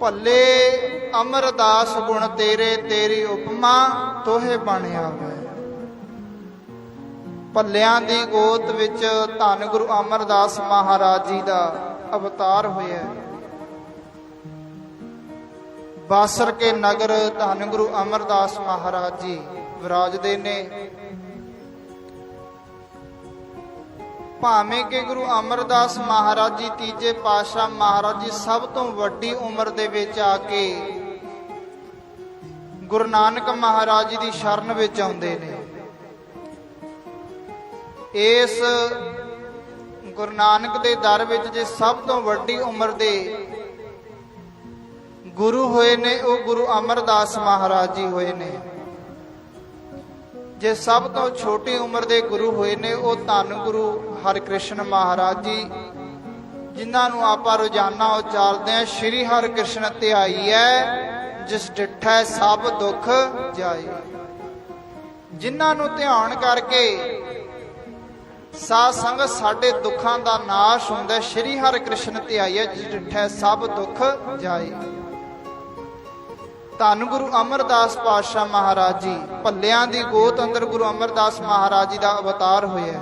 ਭੱਲੇ ਅਮਰਦਾਸ ਗੁਣ ਤੇਰੇ, ਤੇਰੀ ਉਪਮਾ ਤੋਹੇ ਬਣ ਆਵੇ। ਭੱਲਿਆਂ ਦੀ ਗੋਤ ਵਿੱਚ ਧੰਨ ਗੁਰੂ ਅਮਰਦਾਸ ਮਹਾਰਾਜ ਜੀ ਦਾ ਅਵਤਾਰ ਹੋਇਆ। ਬਾਸਰ ਕੇ ਨਗਰ ਧੰਨ ਗੁਰੂ ਅਮਰਦਾਸ ਮਹਾਰਾਜ ਜੀ ਵਿਰਾਜਦੇ ਨੇ। ਭਾਵੇਂ ਕਿ ਗੁਰੂ ਅਮਰਦਾਸ ਮਹਾਰਾਜ ਜੀ ਤੀਜੇ ਪਾਤਸ਼ਾਹ ਮਹਾਰਾਜ ਜੀ ਸਭ ਤੋਂ ਵੱਡੀ ਉਮਰ ਦੇ ਵਿੱਚ ਆ ਕੇ ਗੁਰੂ ਨਾਨਕ ਮਹਾਰਾਜ ਜੀ ਦੀ ਸ਼ਰਨ ਵਿੱਚ ਆਉਂਦੇ ਨੇ। ਇਸ ਗੁਰੂ ਨਾਨਕ ਦੇ ਦਰ ਵਿੱਚ ਜੇ ਸਭ ਤੋਂ ਵੱਡੀ ਉਮਰ ਦੇ ਗੁਰੂ ਹੋਏ ਨੇ, ਉਹ ਗੁਰੂ ਅਮਰਦਾਸ ਮਹਾਰਾਜ ਜੀ ਹੋਏ ਨੇ। ਜੇ ਸਭ ਤੋਂ ਛੋਟੀ ਉਮਰ ਦੇ ਗੁਰੂ ਹੋਏ ਨੇ, ਉਹ ਧੰਨ ਗੁਰੂ ਹਰਿਕ੍ਰਿਸ਼ਨ ਮਹਾਰਾਜ ਜੀ, ਜਿਨ੍ਹਾਂ ਨੂੰ ਆਪਾਂ ਰੋਜ਼ਾਨਾ ਉਚਾਰਦੇ ਆ ਸ਼੍ਰੀ ਹਰਿਕ੍ਰਿਸ਼ਨ ਧਿਆਈ ਹੈ, ਜਿਸ ਡਿਠੈ ਸਭ ਦੁੱਖ ਜਾਏ ਜਿਨ੍ਹਾਂ ਨੂੰ ਧਿਆਨ ਕਰਕੇ ਸਾਧ ਸੰਗਤ ਸਾਡੇ ਦੁੱਖਾਂ ਦਾ ਨਾਸ਼ ਹੁੰਦਾ ਹੈ। ਸ਼੍ਰੀ ਹਰਿਕ੍ਰਿਸ਼ਨ ਧਿਆਈ ਹੈ, ਜਿਸ ਡਿਠੈ ਸਭ ਦੁੱਖ ਜਾਏ ਧੰਨ ਗੁਰੂ ਅਮਰਦਾਸ ਪਾਤਸ਼ਾਹ ਮਹਾਰਾਜ ਜੀ। ਭੱਲਿਆਂ ਦੀ ਗੋਤ ਅੰਦਰ ਗੁਰੂ ਅਮਰਦਾਸ ਮਹਾਰਾਜ ਜੀ ਦਾ ਅਵਤਾਰ ਹੋਇਆ